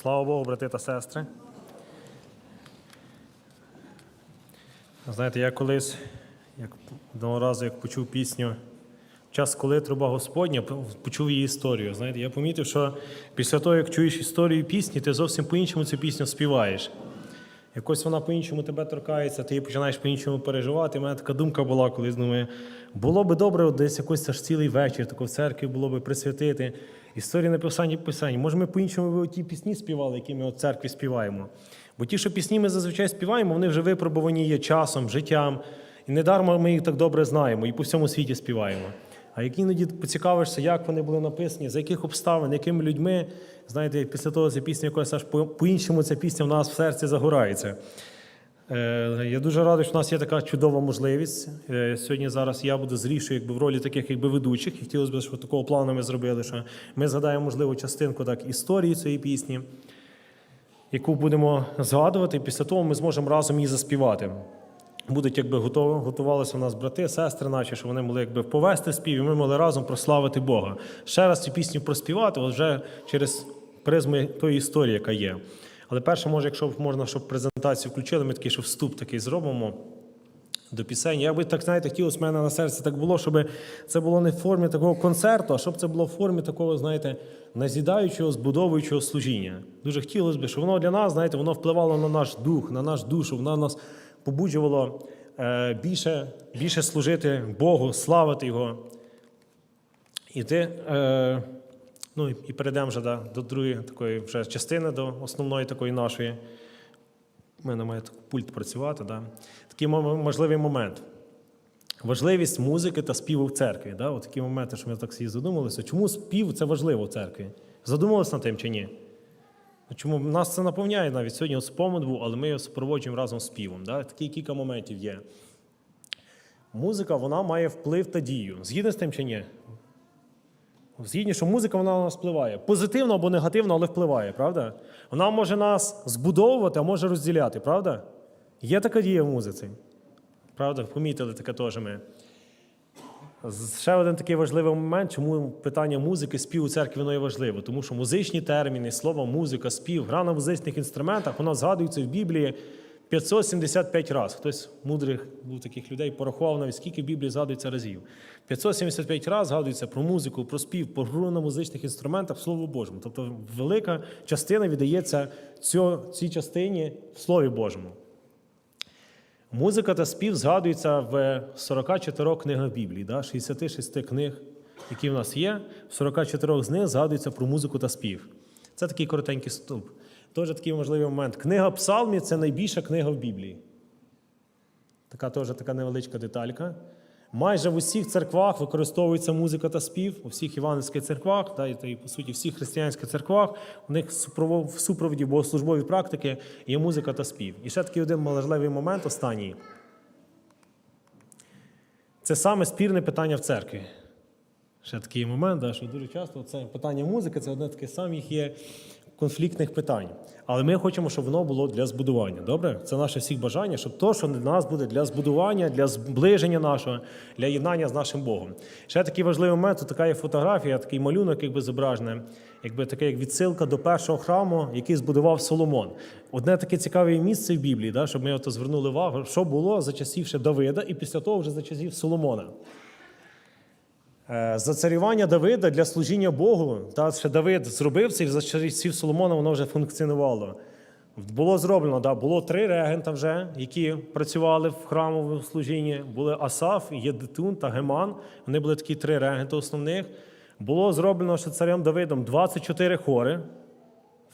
Слава Богу, брати та сестри. Знаєте, я колись, як одного разу, як почув пісню Час, коли труба Господня, почув її історію. Знаєте, я помітив, що після того, як чуєш історію пісні, ти зовсім по-іншому цю пісню співаєш. Якось вона по-іншому тебе торкається, ти її починаєш по-іншому переживати. У мене така думка була, коли думаю, було би добре десь якось аж цілий вечір, тако в церкві було би присвятити. Історії написання писань. Може, ми по-іншому ті пісні співали, які ми в церкві співаємо. Бо ті, що пісні ми зазвичай співаємо, вони вже випробувані є часом, життям. І недармо ми їх так добре знаємо і по всьому світі співаємо. А як іноді поцікавишся, як вони були написані, за яких обставин, якими людьми, знаєте, після того ця пісня якось аж по- по-іншому ця пісня в нас в серці загорається. Е, Я дуже радий, що в нас є така чудова можливість. Е, Сьогодні зараз я буду зрішою якби в ролі таких якби ведучих. І хотілося б, щоб такого плану ми зробили, що ми згадаємо можливо частинку так історії цієї пісні, яку будемо згадувати, і після того ми зможемо разом її заспівати. Будуть якби готові, готувалися у нас брати, сестри наші, щоб вони могли якби повести спів, і ми могли разом прославити Бога. Ще раз цю пісню проспівати, от вже через призми тої історії, яка є. Але перше, може, якщо можна, щоб презентацію включили, ми такий, що вступ такий зробимо до пісень. Я би так, знаєте, хотілося в мене на серці так було, щоб це було не в формі такого концерту, а щоб це було в формі такого, знаєте, назідаючого, збудовуючого служіння. Дуже хотілося б, щоб воно для нас, знаєте, воно впливало на наш дух, на наш душу, воно нас побуджувало е, більше, більше служити Богу, славити Його. І ти, е, ну і перейдемо вже до другої такої вже частини, до основної такої нашої. У мене має пульт працювати. Да? Такий мо- можливий момент. Важливість музики та співу в церкві. Да? От такі моменти, що ми так всі задумалися. Чому спів це важливо в церкві? Задумалися над тим чи ні? Чому нас це наповняє навіть сьогодні от спомин був, але ми його супроводжуємо разом з співом. Да? Такі кілька моментів є. Музика вона має вплив та дію. Згідно з тим чи ні? Згідні, що музика вона на нас впливає. Позитивно або негативно, але впливає, правда? Вона може нас збудовувати, а може розділяти, правда? Є така дія в музиці. Правда, помітили таке теж ми. Ще один такий важливий момент, чому питання музики, спів у церкві воно є важливо. Тому що музичні терміни, слово музика, спів, гра на музичних інструментах, воно згадується в Біблії 575 разів. Хтось мудрих був таких людей, порахував навіть скільки в Біблії згадується разів. 575 разів згадується про музику, про спів, про гру на музичних інструментах Слово Божому. Тобто велика частина віддається цій частині в Слові Божому. Музика та спів згадуються в 44 книгах Біблії, да? 66 книг, які в нас є. В 44 з них згадується про музику та спів. Це такий коротенький ступ. Теж такий важливий момент. Книга Псалмів це найбільша книга в Біблії. Така теж така невеличка деталька. Майже в усіх церквах використовується музика та спів, у всіх івангельських церквах, та, і по суті, всіх християнських церквах, у них в супроводі богослужбової практики є музика та спів. І ще такий один важливий момент, останній. Це саме спірне питання в церкві. Ще такий момент, що дуже часто це питання музики це одне таке з самих є конфліктних питань. Але ми хочемо, щоб воно було для збудування. Добре? Це наше всіх бажання, щоб то, що для нас буде для збудування, для зближення нашого, для єднання з нашим Богом. Ще такий важливий момент, тут така є фотографія, такий малюнок, якби зображений, якби таке як відсилка до першого храму, який збудував Соломон. Одне таке цікаве місце в Біблії, да, щоб ми ото звернули увагу, що було за часів ще Давида і після того вже за часів Соломона. Е, За царювання Давида для служіння Богу, та ще Давид зробив це, і за часів Соломона воно вже функціонувало. Було зроблено, да, було три регента вже, які працювали в храмовому служінні. Були Асаф, Єдитун та Геман. Вони були такі три регенти основних. Було зроблено ще царем Давидом 24 хори.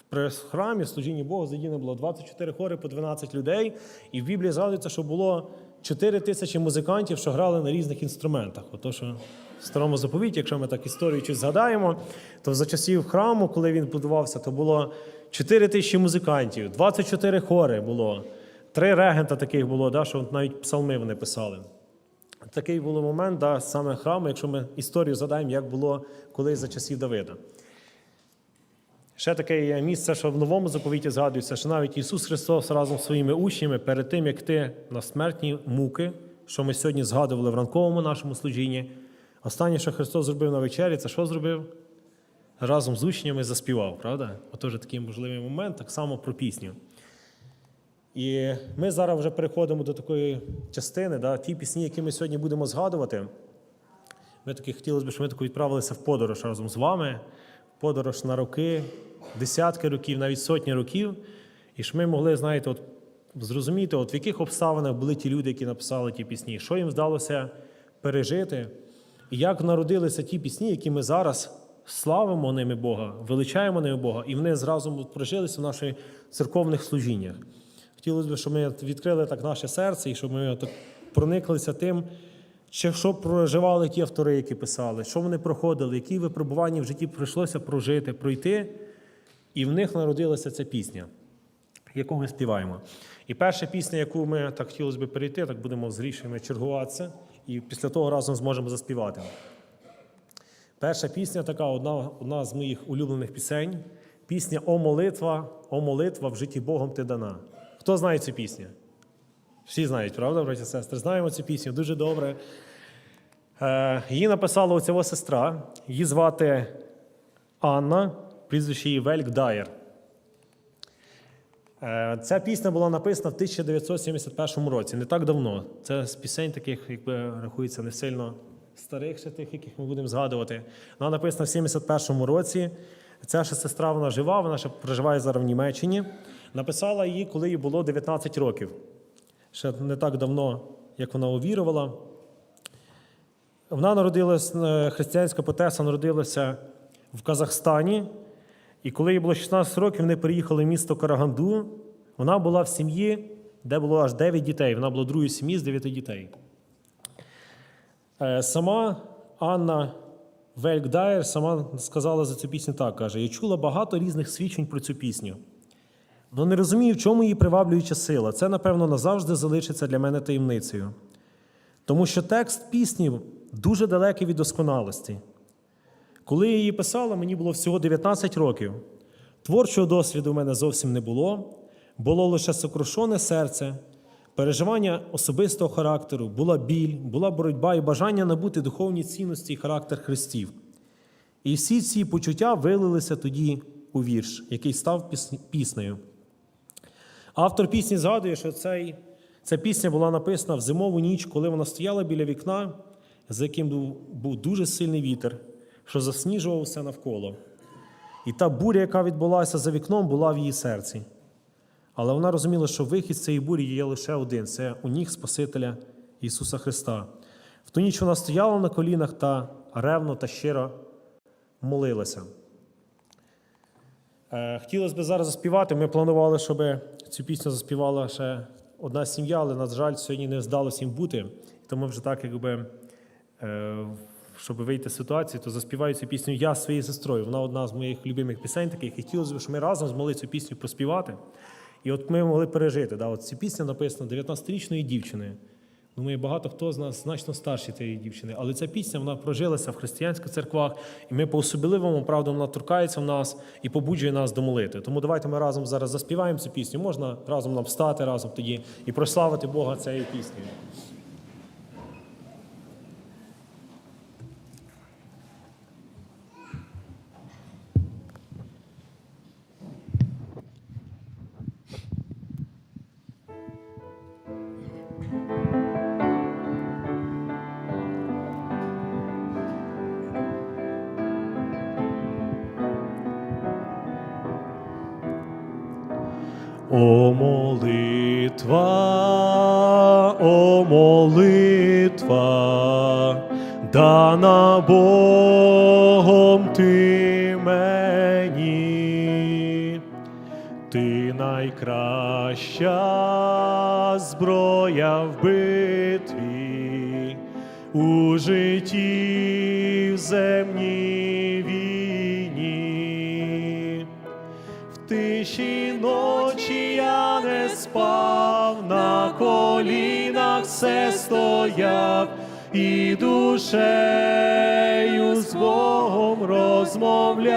При храмі служінні Богу задіяно було 24 хори по 12 людей. І в Біблії згадується, що було 4 тисячі музикантів, що грали на різних інструментах. Ото що в старому заповіті, якщо ми так історію чуть згадаємо, то за часів храму, коли він будувався, то було 4 тисячі музикантів, 24 хори було, три регента таких було, да, що навіть псалми вони писали. Такий був момент, да, саме храму, якщо ми історію згадаємо, як було колись за часів Давида. Ще таке місце, що в новому заповіті згадується, що навіть Ісус Христос разом з своїми учнями перед тим, як ти на смертні муки, що ми сьогодні згадували в ранковому нашому служінні, останнє, що Христос зробив на вечері, це що зробив? разом з учнями заспівав, правда? Отож такий можливий момент, так само про пісню. І ми зараз вже переходимо до такої частини, да, ті пісні, які ми сьогодні будемо згадувати. Ми таки хотілося б, щоб ми таки відправилися в подорож разом з вами, подорож на роки, десятки років, навіть сотні років, і щоб ми могли, знаєте, от, зрозуміти, от в яких обставинах були ті люди, які написали ті пісні, що їм вдалося пережити, і як народилися ті пісні, які ми зараз славимо ними Бога, величаємо ними Бога, і вони зразу прожилися в наших церковних служіннях. Хотілося б, щоб ми відкрили так наше серце і щоб ми от прониклися тим, чи що проживали ті автори, які писали, що вони проходили, які випробування в житті прийшлося прожити, пройти, і в них народилася ця пісня, яку ми співаємо. І перша пісня, яку ми так хотілося б перейти, так будемо з рішеннями чергуватися, і після того разом зможемо заспівати. Перша пісня така, одна, одна з моїх улюблених пісень. Пісня О молитва, О молитва в житті Богом ти дана. Хто знає цю пісню? Всі знають, правда, браті сестри? Знаємо цю пісню дуже добре. Е, її написала оця сестра. Її звати Анна, прізвище її Вельк Дайер. Е, Ця пісня була написана в 1971 році, не так давно. Це з пісень таких, якби рахується, не сильно старих, ще тих, яких ми будемо згадувати. Вона написана в 71 році. Ця ще сестра вона жива, вона ще проживає зараз в Німеччині. Написала її, коли їй було 19 років. Ще не так давно, як вона увірувала. Вона народилася, християнська потеса народилася в Казахстані. І коли їй було 16 років, вони переїхали в місто Караганду. Вона була в сім'ї, де було аж 9 дітей. Вона була другою сім'ї з 9 дітей. Е, Сама Анна Вельгдайер сама сказала за цю пісню так: каже: Я чула багато різних свідчень про цю пісню. Але не розумію, в чому її приваблююча сила. Це, напевно, назавжди залишиться для мене таємницею. Тому що текст пісні дуже далекий від досконалості. Коли я її писала, мені було всього 19 років. Творчого досвіду в мене зовсім не було. Було лише сокрушене серце, переживання особистого характеру, була біль, була боротьба і бажання набути духовні цінності і характер Христів. І всі ці почуття вилилися тоді у вірш, який став піснею. Автор пісні згадує, що цей, ця пісня була написана в зимову ніч, коли вона стояла біля вікна, за яким був, був дуже сильний вітер, що засніжував все навколо. І та буря, яка відбулася за вікном, була в її серці. Але вона розуміла, що вихід з цієї бурі є лише один це у ніг Спасителя Ісуса Христа. В ту ніч вона стояла на колінах та ревно та щиро молилася. Е, Хотілося б зараз заспівати. Ми планували, щоб цю пісню заспівала ще одна сім'я, але, на жаль, сьогодні не вдалося їм бути. Тому вже так, якби, е, щоб вийти з ситуації, то заспіваю цю пісню я зі своєю сестрою. Вона одна з моїх любимих пісень таких. І хотілося б, щоб ми разом змогли цю пісню проспівати. І от ми могли пережити. Да, от ця пісня написана 19-річної дівчини. ми багато хто з нас значно старші тієї дівчини, але ця пісня вона прожилася в християнських церквах, і ми по особливому, правда, вона торкається в нас і побуджує нас до молити. Тому давайте ми разом зараз заспіваємо цю пісню. Можна разом нам встати разом тоді і прославити Бога цією піснею. О молитва, о молитва, дана Богом ти мені, ти найкраща зброя в битві, у житті ночі я не спав, на колінах все стояв, і душею з Богом розмовляв.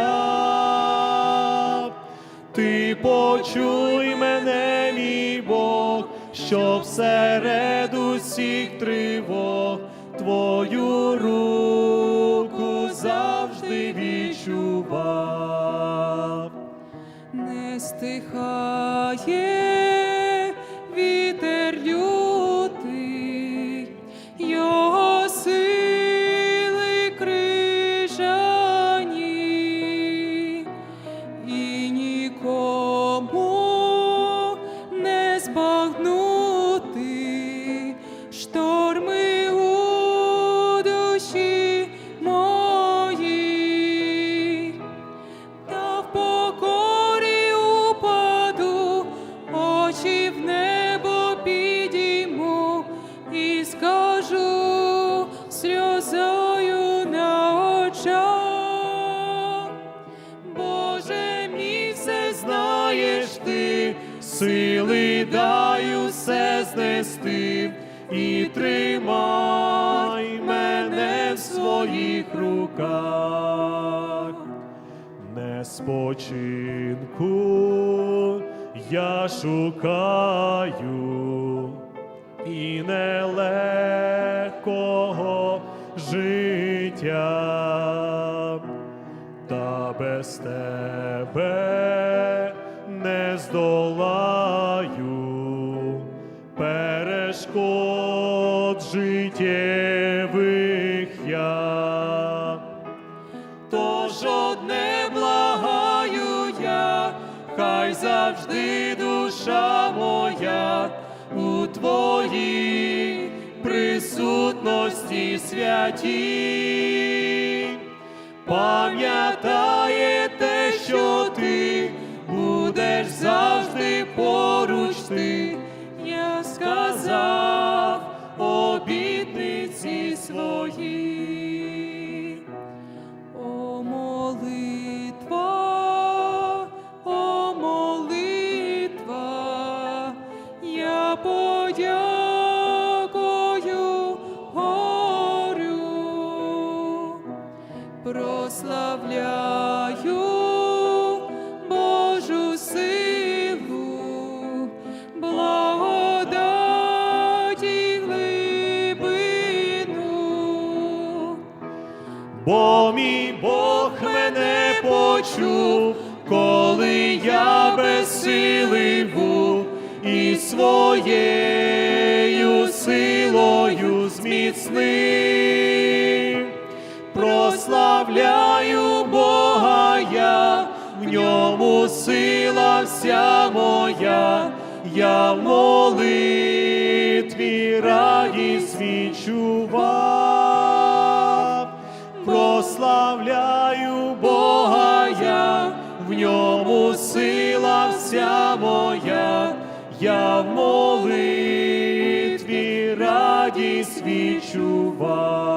Ти почуй мене, мій Бог, щоб серед усіх тривог Твою руку завжди відчував. Стихає ти, Сили дай усе знести і тримай мене в своїх руках. Не спочинку я шукаю і нелегкого життя та без тебе не здолаю перешкод життєвих я. Тож одне благаю я, хай завжди душа моя у твоїй присутності святій. Я подякую горю, прославляю Божу силу, благодать і глибину. Бо мій Бог мене почув, коли я безсилий був, і своєю силою зміцнив. Прославляю Бога я, в ньому сила вся моя, я в молитві радість відчував. Прославляю Бога я, в ньому сила вся моя, я молитві радість відчував.